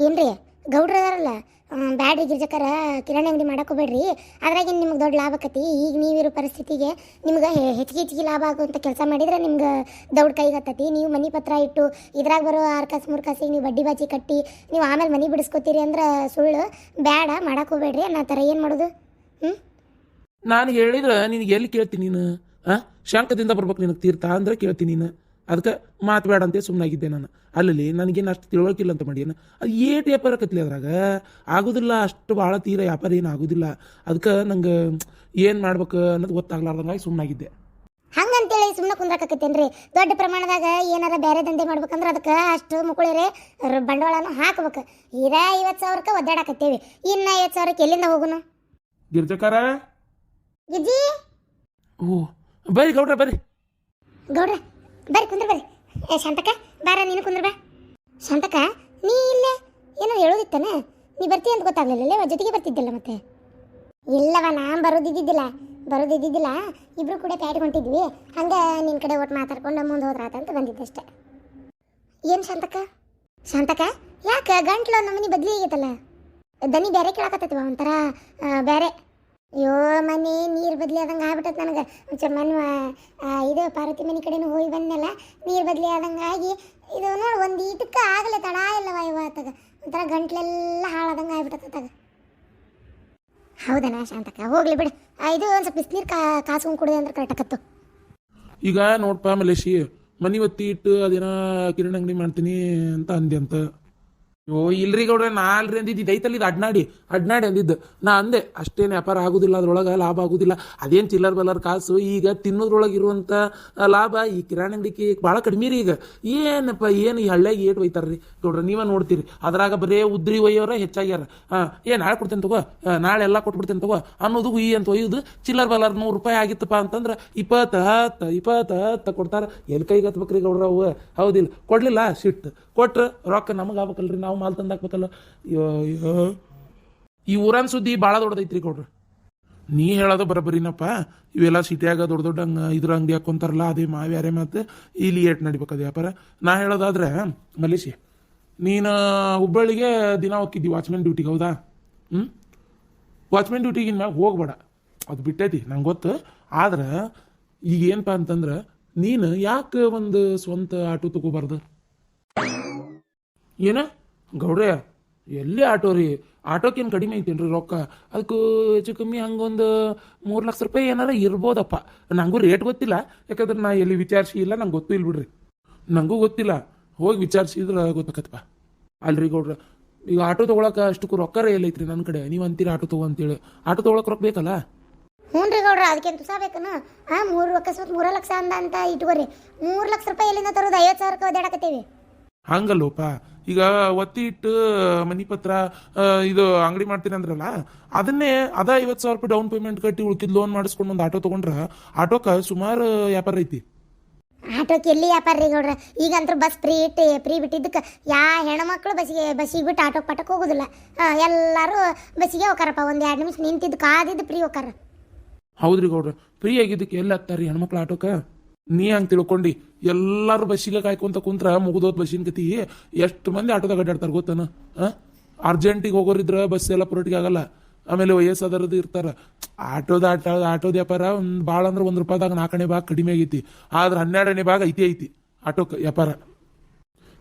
ಏನ್ರಿ? ಗೌಡ್ರ ಅದಾರಲ್ಲ ಬ್ಯಾಡ್ರಿ ಗಿರ್ಜಕರ, ಕಿರಾಣಿ ಅಂಗಡಿ ಮಾಡಕ್ ಹೋಗ್ಬೇಡ್ರಿ ಅದ್ರಾಗ ನಿಮ್ಗೆ ದೊಡ್ಡ ಲಾಭ ಆಕತಿ. ಈಗ ನೀವಿರೋ ಪರಿಸ್ಥಿತಿಗೆ ನಿಮ್ಗೆ ಹೆಚ್ಚಿಗೆ ಹೆಚ್ಚಿಗೆ ಲಾಭ ಆಗುವಂಥ ಕೆಲಸ ಮಾಡಿದ್ರೆ ನಿಮ್ಗೆ ದೌಡ್ ಕೈಗತ್ತತಿ ನೀವು ಮನೆ ಪತ್ರ ಇಟ್ಟು, ಇದ್ರಾಗ ಬರೋ ಆರು ಕಾಸು, ಮೂರು ಕಾಸಿಗೆ ನೀವು ಬಡ್ಡಿ ಬಾಚಿ ಕಟ್ಟಿ, ನೀವು ಆಮೇಲೆ ಮನಿ ಬಿಡಿಸ್ಕೊತೀರಿ ಅಂದ್ರೆ ಸುಳ್ಳು. ಬೇಡ ಹೋಗ್ಬೇಡ್ರಿ ಅನ್ನೋ ಥರ ಏನು ಮಾಡೋದು? ಹ್ಞೂ ನಾನು ಹೇಳಿದ್ರೆ ನಿನಗೆ ಎಲ್ಲಿ ಕೇಳ್ತೀನಿ ನೀನು? ಆ? ಶಂಕದಿಂದ ಬರ್ಬೇಕು ನಿನಗೆ ತೀರ್ಥ ಅಂದ್ರೆ ಕೇಳ್ತೀನಿ ನೀನು. ಅದಕ್ಕೆ ಮಾತು ಬೇಡ ಅಂತೇ ಸುಮ್ಮನಾಗಿದ್ದೆ ನಾನು. ಅಲ್ಲಿ ನನಗೇನು ಅಷ್ಟು ತಿಳುವಳಿಕಿಲ್ಲ ಅಂತ ಮಾಡಿ ಅದು ಏಟ್ ವ್ಯಾಪಾರ ಕತ್ಲಿ ಅದ್ರಾಗ. ಆಗೋದಿಲ್ಲ ಅಷ್ಟು ಭಾಳ ತೀರ ವ್ಯಾಪಾರ ಏನು ಆಗೋದಿಲ್ಲ. ಅದಕ್ಕೆ ನಂಗೆ ಏನು ಮಾಡ್ಬೇಕು ಅನ್ನೋದು ಗೊತ್ತಾಗ್ಲಾರ್ದಂಗಾಗಿ ಸುಮ್ಮನಾಗಿದ್ದೆ ಹಂಗಂತೇಳಿ ಸುಮ್ಮನೆ ಕುಂದ್ರಾಕತ್ತೇನ್ರಿ ದೊಡ್ಡ ಪ್ರಮಾಣದಾಗ ಏನಾರ ಬೇರೆ ದಂಧೆ ಮಾಡ್ಬೇಕಂದ್ರೆ ಅದಕ್ಕೆ ಅಷ್ಟು ಮುಕುಳಿರಿ ಬಂಡವಾಳ ಬಂಡವಾಳನ ಹಾಕ್ಬೇಕು. ಇದ ಐವತ್ತು ಸಾವಿರಕ್ಕೆ ಒದ್ದಾಡಕತ್ತೇವಿ. ಇನ್ನು ಐವತ್ತು ಸಾವಿರಕ್ಕೆ ಎಲ್ಲಿಂದ ಹೋಗುನು? ಗಿರ್ಜಕಾರ? ಗಿಜ್ಜಿ? ಓ ಬರ್ರಿ ಗೌಡ್ರ ಬರ್ರಿ. ಗೌಡ್ರ ಬರ್ರಿ, ಕುಂದ್ರ ಬರ್ರಿ. ಏ ಶಾಂತಕ ಬಾರ, ನೀನು ಕುಂದ್ರ ಬಾ. ಶಾಂತಕ ನೀ ಇಲ್ಲೇ ಏನೋ ಹೇಳೋದಿತ್ತನ? ನೀ ಬರ್ತೀಯ ಅಂತ ಗೊತ್ತಾಗ್ಲಿಲ್ಲ ಜೊತೆಗೆ ಬರ್ತಿದ್ದಿಲ್ಲ ಮತ್ತೆ. ಇಲ್ಲವ, ನಾನ್ ಬರೋದಿದ್ದಿದ್ದಿಲ್ಲ. ಬರೋದಿದ್ದಿದ್ದಿಲ್ಲ, ಇಬ್ರು ಕೂಡ ಪ್ಯಾಡ್ ಹಂಗೆ ನಿನ್ ಕಡೆ ಒಟ್ಟು ಮಾತಾಡ್ಕೊಂಡು ಮುಂದೆ ಹೋದ್ರಾತ ಅಂತ ಬಂದಿದ್ದಷ್ಟೆ. ಏನ್ ಶಾಂತಕ ಶಾಂತಕ ಯಾಕೆ ಗಂಟ್ಲು ನಮ್ಮನಿ ಬದ್ಲಿ ಆಗೈತಲ್ಲ? ದನಿ ಬೇರೆ ಕೇಳಕತ್ತೈತಿವ ಒಂಥರ ಬೇರೆ ಅಯ್ಯೋ ಮನೆ ನೀರು ಬದಲಿ ಆದಂಗೆ ಆಗ್ಬಿಟ್ಟದ ನನಗೆ. ಒಂಚೂರು ಮನೆ ಇದು ಪಾರ್ವತಿ ಮನೆ ಕಡೆನೂ ಹೋಗಿ ಬಂದೆಲ್ಲ ನೀರು ಬದ್ಲಿ ಆದಂಗೆ ಆಗಿ ಇದು ನೋಡಿ ಒಂದು ಈಟಕ್ಕೆ ಆಗಲ್ಲ ತಡ ಇಲ್ಲವ ಇವತ್ತಾಗ ಒಂಥರ ಗಂಟ್ಲೆಲ್ಲ ಹಾಳಾದಂಗೆ ಆಗ್ಬಿಟ್ಟತ್ತಾಗ ಹೌದನಾ ಶಾಂತಕ್ಕ ಹೋಗ್ಲಿ ಬಿಡು. ಆ, ಇದು ಒಂದು ಸ್ವಲ್ಪ ಬಿಸಿನೀರು ಕಾ ಕಾಸ್ಕೊಂಡು ಕುಡಿದೆ ಅಂದ್ರೆ ಕರೆಕ್ಟಾಗತ್ತು ಈಗ ನೋಡ್ಪ ಮಲೇಶಿ ಮನೆ ಒತ್ತಿ ಇಟ್ಟು ಅದೇನ ಕಿರಣ್ ಅಂಗಡಿ ಮಾಡ್ತೀನಿ ಅಂತ ಅಂದೆ ಅಂತ. ಓ ಇಲ್ರಿ ಗೌಡ್ರೆ, ನಾ ಅಲ್ರಿ ಅಂದಿದ್ದು, ಇದು ಇದು ಅಡ್ನಾಡಿ ಅಡ್ನಾಡಿ ಅಂದಿದ್ದು. ನಾ ಅಂದೆ ಅಷ್ಟೇನು ವ್ಯಾಪಾರ ಆಗುದಿಲ್ಲ, ಅದ್ರೊಳಗೆ ಲಾಭ ಆಗುದಿಲ್ಲ. ಅದೇನು ಚಿಲ್ಲರ್ ಬಲ್ಲರ್ ಕಾಸು, ಈಗ ತಿನ್ನೋದ್ರೊಳಗೆ ಇರುವಂಥ ಲಾಭ, ಈ ಕಿರಾಣಿ ಅಂಗಡಿಕೆ ಭಾಳ ಕಡಿಮೆ ರೀ ಈಗ. ಏನಪ್ಪ, ಏನು ಈ ಹಳ್ಳಿಯಾಗಿ ಏಟ್ ಒಯ್ತಾರ್ರಿ? ಗೌಡ್ರೆ, ನೀವೇ ನೋಡ್ತೀರಿ. ಅದ್ರಾಗ ಬರೇ ಉದ್ರಿ ಒಯ್ಯೋರ ಹೆಚ್ಚಾಗ್ಯಾರ. ಹಾಂ ಏ ನಾಳೆ ಕೊಡ್ತೇನೆ ತಗೋ? ನಾಳೆ ಎಲ್ಲ ಕೊಟ್ಬಿಡ್ತೇನೆ ತಗೋ? ಅನ್ನೋದು ಈ ಅಂತ ಒಯ್ಯುದು, ಚಿಲ್ಲರ್ ಬಲ್ಲರ್ ನೂರು ರೂಪಾಯಿ ಆಗಿತ್ತಪ್ಪ ಅಂತಂದ್ರೆ ಇಪ್ಪತ್ತು ಹತ್ತು ಇಪ್ಪತ್ತು ಹತ್ತು ಕೊಡ್ತಾರೆ. ಎಲ್ಲಿ ಕೈಗೆ ಹತ್ಬೇಕ್ರಿ ಗೌಡ್ರ ಅವು? ಹೌದಿಲ್ಲ, ಕೊಡ್ಲಿಲ್ಲ, ಸಿಟ್ಟು. ಕೊಟ್ರೆ ರೊಕ್ಕ ನಮಗೆ ಆಗ್ಬೇಕಲ್ರಿ ನಾವು ಮಾಲ್ ತಂದು ಹಾಕ್ಬೇಕಲ್ಲ ಈ ಊರನ್ ಸುದ್ದಿ ಭಾಳ ದೊಡ್ಡದೈತ್ರಿ ಕೊಡ್ರಿ ನೀ ಹೇಳೋದು ಬರಬರಿನಪ್ಪ. ಇವೆಲ್ಲ ಸಿಟಿಯಾಗ ದೊಡ್ಡ ದೊಡ್ಡ ಹಂಗ ಇದ್ರ ಅಂಗಡಿ ಹಾಕೊಂತಾರಲ್ಲ, ಅದೇ ಮಾವ್ಯಾರೇ ಮತ್ತೆ ಮಾತು ಇಲ್ಲಿ ಏಟ್ ನಡಿಬೇಕದು ವ್ಯಾಪಾರ. ನಾ ಹೇಳೋದಾದ್ರೆ ಮಲಿಸಿ ನೀನು ಹುಬ್ಬಳ್ಳಿಗೆ ದಿನ ಹೋಗ್ತಿದ್ದಿ ವಾಚ್ಮೆನ್ ಡ್ಯೂಟಿಗೆ, ಹೌದಾ? ಹ್ಞೂ ವಾಚ್ಮೆನ್ ಡ್ಯೂಟಿಗೆ ಮ್ಯಾಗ ಹೋಗ್ಬೇಡ. ಅದು ಬಿಟ್ಟೈತಿ, ನಂಗೆ ಗೊತ್ತು. ಆದ್ರೆ ಈಗ ಏನಪ್ಪ ಅಂತಂದ್ರೆ, ನೀನು ಯಾಕೆ ಒಂದು ಸ್ವಂತ ಆಟೋ ತಗೋಬಾರ್ದು? ಏನ? ಗೌಡ್ರೆ, ಎಲ್ಲಿ ಆಟೋ ರೀ? ಆಟೋಕ್ಕೇನು ಕಡಿಮೆ ಐತೇನ್ರಿ ರೊಕ್ಕ? ಅದಕ್ಕೂ ಹೆಚ್ಚು ಕಮ್ಮಿ ಹಂಗೊಂದು ಮೂರು ಲಕ್ಷ ರೂಪಾಯಿ ಏನಾರ ಇರ್ಬೋದಪ್ಪ. ನನಗೂ ರೇಟ್ ಗೊತ್ತಿಲ್ಲ. ಯಾಕಂದ್ರೆ ನಾ ಎಲ್ಲಿ ವಿಚಾರಿಸಿ ಇಲ್ಲ, ನಂಗೆ ಗೊತ್ತೂ ಇಲ್ಲ ಬಿಡ್ರಿ. ನನಗೂ ಗೊತ್ತಿಲ್ಲ. ಹೋಗಿ ವಿಚಾರಿಸಿದ್ರೆ ಗೊತ್ತಾಕತ್ತಪ್ಪ ಅಲ್ರಿ ಗೌಡ್ರ, ಈಗ ಆಟೋ ತೊಗೊಳಕ್ಕೆ ಅಷ್ಟಕ್ಕೂ ರೊಕ್ಕ ಎಲ್ಲೈತ್ರಿ ನನ್ನ ಕಡೆ. ನೀವು ಅಂತೀರಿ ಆಟೋ ತಗೋ ಅಂತೇಳಿ. ಆಟೋ ತೊಗೊಳಕ್ಕೆ ರೊಕ್ಕ ಬೇಕಲ್ಲ? ಹ್ಞೂ ರೀ ಗೌಡ್ರ ಅದಕ್ಕೆ ತುಸಾಬೇಕನ ಹಾಂ, ಮೂರು ಅಕಸ್ಮಾತ್ ಮೂರು ಲಕ್ಷ ಅಂದ ಅಂತ ಇಟ್ಕೋರಿ. ಮೂರು ಲಕ್ಷ ರೂಪಾಯಿ ಎಲ್ಲಿಂದ ತರೋದು? ಐವತ್ತು ಸಾವಿರಕ್ಕೆ ಒದ್ದಾಡಕತ್ತೀವಿ. ಹಂಗಲ್ಲೋಪ. ಈಗ ಒತ್ತಿ ಇಟ್ಟು ಮನಿ ಪತ್ರ ಇದು ಅಂಗಡಿ ಮಾಡ್ತೀನಿ ಅಂದ್ರಲ್ಲ ಅದನ್ನೇ ಅದ ಐವತ್ತು ಸಾವಿರ ರೂಪಾಯಿ ಡೌನ್ ಪೇಮೆಂಟ್ ಕಟ್ಟಿ ಉಳ್ಕಿದ್ ಲೋನ್ ಮಾಡಿಸ್ಕೊಂಡು ಒಂದು ಆಟೋ ತೊಗೊಂಡ್ರ ಆಟೋಕ ಸುಮಾರು ವ್ಯಾಪಾರ ಐತಿ. ಆಟೋಕ್ಕೆ ಎಲ್ಲಿ ವ್ಯಾಪಾರ ರೀ ಈಗ ಈಗಂತೂ ಬಸ್ ಫ್ರೀ ಇಟ್ಟು ಫ್ರೀ ಬಿಟ್ಟಿದ್ದಕ್ಕೆ ಯಾ ಹೆಣ್ಮಕ್ಳು ಬಸ್ಸಿಗೆ ಬಸ್ಸಿಗೆ ಬಿಟ್ಟು ಆಟೋ ಪಾಟಕ್ಕೆ ಹೋಗೋದಿಲ್ಲ. ಎಲ್ಲರೂ ಬಸ್ಸಿಗೆ ಹೋಗಾರಪ್ಪ ಒಂದು ಎರಡು ನಿಮಿಷ ನಿಂತಿದ್ದು ಕಾದಿದ್ದು ಫ್ರೀ ಹೋಗಾರ. ಹೌದ್ರಿ ಗೌಡ್ರ ಫ್ರೀ ಆಗಿದ್ದಕ್ಕೆ ಎಲ್ಲಿ ಹತ್ತಾರಿ ಹೆಣ್ಮಕ್ಳು ಆಟೋಕ್ಕೆ ನೀ ಹಂಗೆ ತಿಳ್ಕೊಂಡಿ. ಎಲ್ಲರೂ ಬಸ್ಸಿಗೆ ಕಾಯ್ಕೊಂತ ಕುಂತ್ರ ಮುಗಿದೋದ್ ಬಸ್ಸಿನ ಕತಿ ಎಷ್ಟು ಮಂದಿ ಆಟೋದಾಗ ಅಡ್ಡಾಡ್ತಾರೆ ಗೊತ್ತನ? ಅರ್ಜೆಂಟಿಗೆ ಹೋಗೋರಿದ್ರ ಬಸ್ ಎಲ್ಲ ಪುರೋಟಿಗೆ ಆಗಲ್ಲ. ಆಮೇಲೆ ವಯಸ್ಸಾದರದ್ದು ಇರ್ತಾರ. ಆಟೋದ ಆಟ, ಆಟೋದ ವ್ಯಾಪಾರ ಒಂದು ಭಾಳ ಅಂದ್ರೆ ಒಂದು ರೂಪಾಯಿದಾಗ ನಾಲ್ಕನೇ ಭಾಗ ಕಡಿಮೆ ಆಗೈತಿ. ಆದ್ರೆ ಹನ್ನೆರಡನೇ ಭಾಗ ಐತಿ ಐತಿ ಆಟೋಕ್ಕೆ ವ್ಯಾಪಾರ.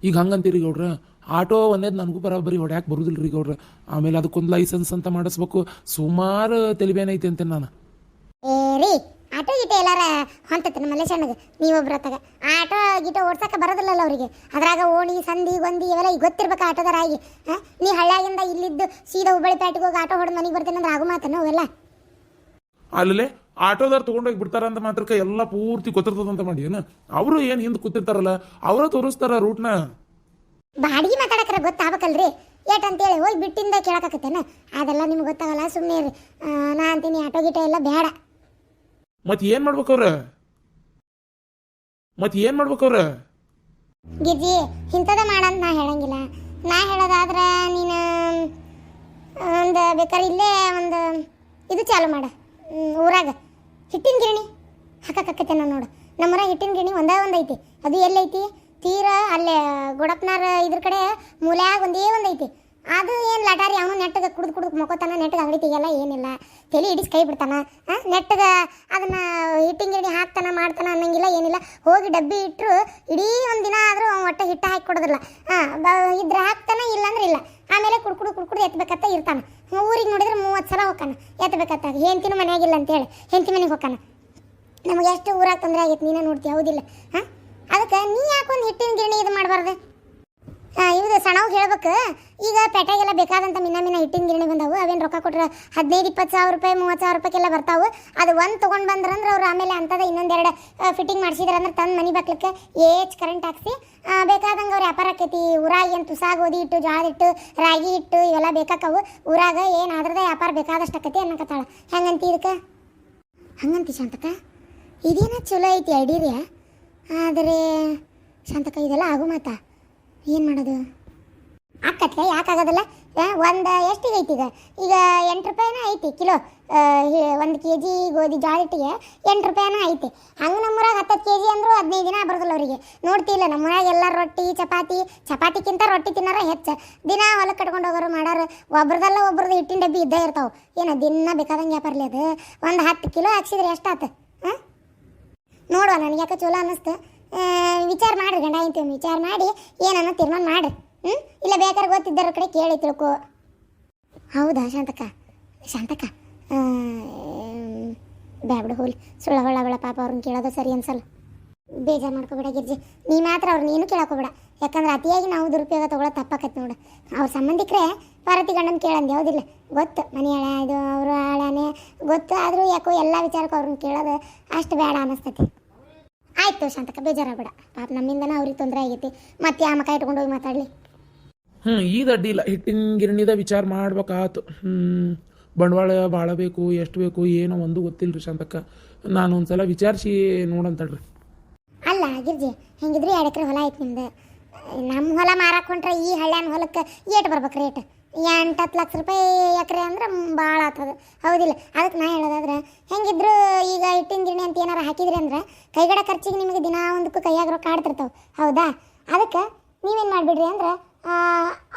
ಈಗ ಹಂಗಂತೀರಿ ಗೌಡ್ರ? ಆಟೋ ಒಂದೇದು ನನಗೂ ಬರೋಬ್ಬರಿ ಹೊಡ್ಯಾಕೆ ಬರುದಿಲ್ಲ ರೀ ಗೌಡ್ರ. ಆಮೇಲೆ ಅದಕ್ಕೊಂದು ಲೈಸೆನ್ಸ್ ಅಂತ ಮಾಡಿಸ್ಬೇಕು. ಸುಮಾರು ತೆಲಿಬೇನೈತಿ ಅಂತ ನಾನು. ಆಟೋ ಗೀಟೋ ಎಲ್ಲಾರ ಹೊಂತತ್ತೆ ನಮ್ಮ ಮಲ್ಲೇಶಣ್ಣಗೆ ನೀವೊಬ್ರು ಹತ್ತಾಗ. ಆಟೋ ಗೀಟೋ ಓಡ್ಸಕ್ಕೆ ಬರೋದಿಲ್ಲಲ್ಲ ಅವರಿಗೆ. ಅದ್ರಾಗ ಓಣಿ ಸಂಧಿ ಗೊಂದಿ ಇವೆಲ್ಲ ಈಗ ಗೊತ್ತಿರ್ಬೇಕು ಆಟೋದರಾಗಿ ಆಗಿ. ಹಾಂ? ನೀ ಹಳ್ಳಿಯಾಗಿಂದ ಇಲ್ಲಿದ್ದು ಸೀದಾ ಹುಬ್ಬಳ್ಳಿ ಪ್ಯಾಟಿಗೆ ಹೋಗಿ ಆಟೋ ಹೊಡೆದು ಮನೆಗೆ ಬರ್ತೀನಿ ಅಂದ್ರೆ ಆಗು ಮಾತನ ಅವೆಲ್ಲ? ಅಲ್ಲೇ ಆಟೋದಾರ್ ತಗೊಂಡೋಗಿ ಬಿಡ್ತಾರ ಅಂತ ಮಾತ್ರಕ್ಕೆ ಎಲ್ಲ ಪೂರ್ತಿ ಗೊತ್ತಿರ್ತದಂತ ಮಾಡಿ. ಏನು? ಅವರು ಏನು ಹಿಂದೆ ಕೂತಿರ್ತಾರಲ್ಲ ಅವರ ತೋರಿಸ್ತಾರ ರೂಟ್ನ ಬಾಡಿಗೆ ಮಾತಾಡಕ್ರ ಗೊತ್ತಾಗಬೇಕಲ್ರಿ? ಏಟ್ ಅಂತೇಳಿ ಹೋಗಿ ಬಿಟ್ಟಿಂದ ಕೇಳಕತ್ತೇನ ಅದೆಲ್ಲ ನಿಮ್ಗೆ ಗೊತ್ತಾಗಲ್ಲ ಸುಮ್ಮನೆ ರೀ ನಾ ಅಂತೀನಿ ಆಟೋ ಗೀಟ ಎಲ್ಲ ಬೇಡ. ಮತ್ ಏನ್ ಮಾಡ್ಬೇಕವ್ರ ಮತ್ ಏನ್ ಮಾಡ್ಬೇಕವ್ರ ಗಿಜ್ಜಿ ಇಂಥದ ಮಾಡಂತ ನಾ ಹೇಳಂಗಿಲ್ಲ. ನಾ ಹೇಳೋದಾದ್ರೆ ನೀನು, ಒಂದು ಬೇಕಾದ್ರೆ ಇಲ್ಲೇ ಒಂದು ಇದು ಚಾಲು ಮಾಡ. ಊರಾಗ. ಹಿಟ್ಟಿನ ಗಿರಣಿ ನಾನು ನೋಡು. ನಮ್ಮರ ಹಿಟ್ಟಿನ ಗಿರಣಿ ಒಂದೇ ಒಂದು ಐತಿ. ಅದು ಎಲ್ಲೈತಿ? ತೀರಾ ಅಲ್ಲೇ, ಗೊಡಪ್ನಾರ ಇದ್ರ ಕಡೆ ಮೂಲ್ಯಾಗ ಒಂದೇ ಒಂದು ಐತಿ. ಅದು ಏನು ಲಟಾರಿ, ಅವನು ನೆಟ್ಟಗೆ ಕುಡ್ದು ಕುಡ್ದು ಮಕ್ಕೋತಾನ, ನೆಟ್ಟಗೆ ಅಂಗಡಿ ತೆಗಿಯಲ್ಲ, ಏನಿಲ್ಲ. ತಲೆ ಹಿಡಿಸ್ ಕೈ ಬಿಡ್ತಾನ ನೆಟ್ಟದ ಅದನ್ನ ಹಿಟ್ಟಿನ ಗಿಡಿ ಹಾಕ್ತಾನ, ಮಾಡ್ತಾನ ಅನ್ನಂಗಿಲ್ಲ, ಏನಿಲ್ಲ. ಹೋಗಿ ಡಬ್ಬಿ ಇಟ್ಟರು ಇಡೀ ಒಂದು ದಿನ ಆದರೂ ಅವ್ನು ಒಟ್ಟೆ ಹಿಟ್ಟು ಹಾಕಿ ಕೊಡೋದಿಲ್ಲ. ಹಾಂ ಇದ್ರೆ ಹಾಕ್ತಾನೆ, ಇಲ್ಲಾಂದ್ರೆ ಇಲ್ಲ. ಆಮೇಲೆ ಕುಡ್ಕುಡು ಕುಡ್ಕುಡು ಎತ್ಬೇಕತ್ತ ಇರ್ತಾನ. ಊರಿಗೆ ನೋಡಿದ್ರೆ ಮೂವತ್ತು ಸಲ ಹೋಗ್ತಾನೆ ಎತ್ತಬೇಕತ್ತ ಹೆಂತಿನೂ ಮನೆಯಾಗಿಲ್ಲ ಅಂತೇಳಿ ಹೆಂತಿ ಮನೆಗೆ ಹೋಗ್ತಾನೆ. ನಮಗೆ ಎಷ್ಟು ಊರಾಗ ತೊಂದರೆ ಆಗೈತೆ, ನೀನೇ ನೋಡ್ತೀಯ ಹೌದಿಲ್ಲ ಹಾಂ ಅದಕ್ಕೆ ನೀ ಯಾಕೊಂದು ಹಿಟ್ಟಿನ ಗಿರಣಿ ಇದು ಮಾಡಬಾರ್ದು? ಇವ್ದು ಸಣ್ಣವ್ಗೆ ಹೇಳ್ಬೇಕು. ಈಗ ಪೇಟೆಗೆಲ್ಲ ಬೇಕಾದಂಥ ಮಿನ್ನ ಮಿನ್ನ ಹಿಟ್ಟಿನ ಗಿರಣಿ ಬಂದವು. ಅವೇನು ರೊಕ್ಕ ಕೊಟ್ರೆ ಹದಿನೈದು, ಇಪ್ಪತ್ತು ಸಾವಿರ ರೂಪಾಯಿ, ಮೂವತ್ತು ಸಾವಿರ ರೂಪಾಯಿಗೆಲ್ಲ ಬರ್ತಾವು. ಅದು ಒಂದು ತೊಗೊಂಡು ಬಂದ್ರಂದ್ರೆ ಅವ್ರು ಆಮೇಲೆ ಅಂಥದ್ದು ಇನ್ನೊಂದೆರಡು ಫಿಟ್ಟಿಂಗ್ ಮಾಡಿಸಿದ್ರಂದ್ರೆ ತಂದು ಮನೆ ಬಾಕ್ಲಿಕ್ಕೆ ಏಜ್ ಕರೆಂಟ್ ಹಾಕ್ಸಿ ಬೇಕಾದಂಗೆ ಅವ್ರು ವ್ಯಾಪಾರ ಆಕೈತಿ. ಊರಾಗ ಏನು ತುಸಾ ಗೋಧಿ ಹಿಟ್ಟು ಜೋಳದ ಇಟ್ಟು ರಾಗಿ ಹಿಟ್ಟು ಇವೆಲ್ಲ ಬೇಕಾಕವು. ಊರಾಗ ಏನು ಅದ್ರದ್ದು ವ್ಯಾಪಾರ ಬೇಕಾದಷ್ಟು ಆಕೈತಿ ಅನ್ನಕತ್ತಾಳ. ಹೆಂಗಂತಿ ಇದಕ್ಕೆ ಹಂಗಂತಿ ಶಾಂತಕ? ಇದೇನ ಚಲೋ ಐತಿ ಐಡಿಯಾ? ಆದರೆ ಶಾಂತಕ, ಇದೆಲ್ಲ ಆಗು ಮಾತಾ? ಏನು ಮಾಡೋದು? ಆಕತ್ಲೆ ಯಾಕಾಗೋದಿಲ್ಲ ಒಂದು ಎಷ್ಟಿಗೆ ಐತಿ ಈಗ? ಈಗ ಎಂಟು ರೂಪಾಯಿನ ಐತಿ ಕಿಲೋ. ಒಂದು ಕೆ ಜಿ ಗೋಧಿ ಜೋಳ ಹಿಟ್ಟಿಗೆ ಎಂಟು ರೂಪಾಯಿನ ಐತಿ. ಹಂಗೆ ನಮ್ಮೂರಾಗ ಹತ್ತತ್ತು ಕೆ ಜಿ ಅಂದರೂ ಹದಿನೈದು ದಿನ ಬರೋದಿಲ್ಲ ಅವರಿಗೆ. ನೋಡ್ತಿಲ್ಲ, ನಮ್ಮೂರಾಗ ಎಲ್ಲ ರೊಟ್ಟಿ, ಚಪಾತಿ ಚಪಾತಿಕ್ಕಿಂತ ರೊಟ್ಟಿ ತಿನ್ನಾರ ಹೆಚ್ಚು. ದಿನ ಹೊಲಕ್ಕೆ ಕಟ್ಕೊಂಡು ಹೋಗೋರು ಮಾಡೋರು. ಒಬ್ರದಲ್ಲ ಒಬ್ರದ್ದು ಹಿಟ್ಟಿನ ಡಬ್ಬಿ ಇದ್ದೇ ಇರ್ತಾವೆ. ಏನು, ದಿನ ಬೇಕಾದಂಗೆ ವ್ಯಾಪಾರ್ಲಿ ಅದು? ಒಂದು ಹತ್ತು ಕಿಲೋ ಹಾಕ್ಸಿದ್ರೆ ಎಷ್ಟಾತು ಹಾಂ ನೋಡುವ, ನನಗೆ ಯಾಕೆ ಚಲೋ ಅನ್ನಿಸ್ತು ವಿಚಾರ ಮಾಡ್ರಿ ಗಂಡ ಇಂತ ವಿಚಾರ ಮಾಡಿ, ಏನನ್ನ ತೀರ್ಮಾನ ಮಾಡ್ರಿ ಹ್ಞೂ ಇಲ್ಲ ಬೇಕಾದ್ರೆ ಗೊತ್ತಿದ್ದರ ಕಡೆ ಕೇಳಿ ತಿಳ್ಕೊ. ಹೌದಾ ಶಾಂತಕ್ಕ? ಶಾಂತಕ್ಕ? ಬ್ಯಾಬಿಡು ಹೋಲಿ ಸುಳ್ಳ ಹೊಳ್ಳ ಬೆಳ ಪಾಪ ಅವ್ರನ್ನ ಕೇಳೋದು ಸರಿ ಅನ್ಸಲ್ಲ. ಬೇಜಾರು ಮಾಡ್ಕೋಬೇಡ ಗಿರ್ಜಿ. ನೀ ಮಾತ್ರ ಅವ್ರು ನೀನು ಕೇಳಕೋಬೇಡ ಯಾಕಂದ್ರೆ ಅತಿಯಾಗಿ ನಾವು ದುರುಪಯೋಗ ತಗೊಳ್ಳೋ ತಪ್ಪಾಕತ್ ನೋಡು. ಅವ್ರ ಸಂಬಂಧಿಕರೆ ಪಾರ್ವತಿ ಗಂಡನ ಕೇಳಂದು ಯಾವುದಿಲ್ಲ. ಗೊತ್ತು. ಮನೆ ಹಳೆ ಇದು ಅವರು ಹಳೆನೇ ಗೊತ್ತು. ಆದರೂ ಯಾಕೋ ಎಲ್ಲ ವಿಚಾರಕ್ಕೂ ಅವ್ರನ್ನ ಕೇಳೋದು ಅಷ್ಟು ಬೇಡ ಅನ್ನಿಸ್ತೈತಿ ಆಯ್ತು ಶಾಂತಕ್ಕ ಬೇಜಾರಾಗಬೇಡ ಪಾಪ ನಮ್ಮಿಂದನೇ ಅವ್ರಿಗೆ ತೊಂದರೆ ಆಗೈತಿ. ಮತ್ತೆ ಆ ಮಕ್ಕ ಇಟ್ಕೊಂಡು ಹೋಗಿ ಮಾತಾಡಲಿ. ಹ್ಞೂ ಈಗ ಅಡ್ಡಿಲ್ಲ ಹಿಟ್ಟಿನ ಗಿರಣಿದ ವಿಚಾರ ಮಾಡ್ಬೇಕಾತು. ಹ್ಞೂ ಬಂಡವಾಳ ಭಾಳ ಬೇಕು ಎಷ್ಟು ಬೇಕು ಏನೋ ಒಂದು ಗೊತ್ತಿಲ್ಲ ರೀ ಶಾಂತಕ್ಕ. ನಾನು ಒಂದ್ಸಲ ವಿಚಾರಿಸಿ ನೋಡಂತಳ್ರಿ ಅಲ್ಲ ಗಿರ್ಜಿ ಹೆಂಗಿದ್ರಿ ಎರಡು ಎಕರೆ ಹೊಲ ಐತಿ ನಿಮ್ದು. ನಮ್ಮ ಹೊಲ ಮಾರಕ್ಕೆ ಹೊಂಟ್ರೆ ಈ ಹಳ್ಳ್ಯಾನ ಹೊಲಕ್ಕೆ ಏಟ್ ಬರ್ಬೇಕು ರೇಟ್ ಎಂಟು ಹತ್ತು ಲಕ್ಷ ರೂಪಾಯಿ ಎಕರೆ ಅಂದ್ರೆ ಭಾಳ ಆಗ್ತದೆ ಹೌದಿಲ್ಲ, ಅದಕ್ಕೆ ನಾ ಹೇಳೋದಾದ್ರೆ, ಹೆಂಗಿದ್ರು ಈಗ ಹಿಟ್ಟಿನ ಗಿರಣಿ ಅಂತ ಏನಾರು ಹಾಕಿದ್ರಿ ಅಂದ್ರೆ, ಕೈಗಡ ಖರ್ಚಿಗೆ ನಿಮಗೆ ದಿನ ಒಂದಕ್ಕೂ ಕೈಯಾಗ ರೊಕ್ಕ ಆಡ್ತಿರ್ತಾವೆ. ಹೌದಾ? ಅದಕ್ಕೆ ನೀವೇನು ಮಾಡಿಬಿಡ್ರಿ ಅಂದ್ರೆ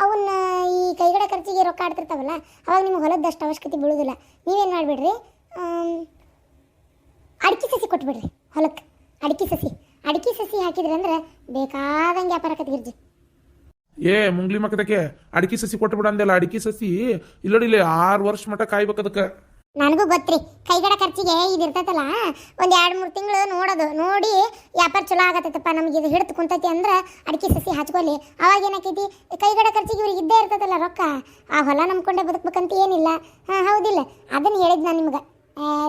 ಅವನ್ನ ಈ ಕೈಗಡ ಖರ್ಚಿಗೆ ರೊಕ್ಕ ಆಡ್ತಿರ್ತಾವಲ್ಲ, ಅವಾಗ ನಿಮ್ಗೆ ಹೊಲದಷ್ಟು ಅವಶ್ಯಕತೆ ಬೀಳೋದಿಲ್ಲ. ನೀವೇನು ಮಾಡಿಬಿಡ್ರಿ ಅಡಿಕೆ ಸಸಿ ಕೊಟ್ಬಿಡ್ರಿ ಹೊಲಕ್ಕೆ. ಅಡಿಕೆ ಸಸಿ ಅಡಿಕೆ ಸಸಿ ಹಾಕಿದ್ರಿ ಅಂದ್ರೆ ಬೇಕಾದಂಗೆ ವ್ಯಾಪಾರ ಕತ್ಗಿರ್ಜಿ ಏ, ಮುಂಗ್ಲಿ ಮಕ್ಕದಕ್ಕೆ ಅಡಿಕೆ ಸಸಿ ಕೊಟ್ಟು ಅಂದೆಲ್ಲ ಅಡಿಕೆ ಸಸಿ? ಇಲ್ಲಡಿಲ್ಲ ಆರು ವರ್ಷ ಮಟ್ಟ ಕಾಯ್ಬೇಕದಕ್ಕ ನನಗೂ ಗೊತ್ತ್ರಿ, ಕೈಗಡ ಖರ್ಚಿಗೆ ಇದು ಇರ್ತೈತಲ್ಲ, ಒಂದು ಎರಡು ಮೂರು ತಿಂಗಳು ನೋಡೋದು, ನೋಡಿ ವ್ಯಾಪಾರ ಚಲೋ ಆಗತ್ತಪ್ಪ ನಮಗೆ ಇದು ಹಿಡಿದು ಕುಂತೈತಿ ಅಂದ್ರೆ ಅಡಿಕೆ ಸಸಿ ಹಚ್ಕೊಲಿ ಅವಾಗ ಏನಾಕೈತಿ ಕೈಗಡ ಖರ್ಚಿಗೆ ಇವ್ರಿಗೆ ಇದ್ದೇ ಇರ್ತೈತಲ್ಲ ರೊಕ್ಕ, ಆ ಹೊಲ ನಂಬ್ಕೊಂಡೆ ಬದುಕ್ಬೇಕಂತ ಏನಿಲ್ಲ. ಹಾ, ಹೌದಿಲ್ಲ, ಅದನ್ನ ಹೇಳಿದ್ ನಾನು ನಿಮ್ಗೆ.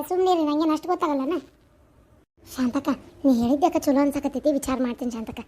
ಸುಮ್ಮನೆ ರೀ ಅಷ್ಟು ಗೊತ್ತಾಗಲ್ಲನ? ಶಾಂತಕ ನೀ ಹೇಳಿದ್ದಕ್ಕ ಚಲೋ ಅನ್ಸಕತ್ತೈತಿ, ವಿಚಾರ ಮಾಡ್ತೀನಿ ಶಾಂತಕ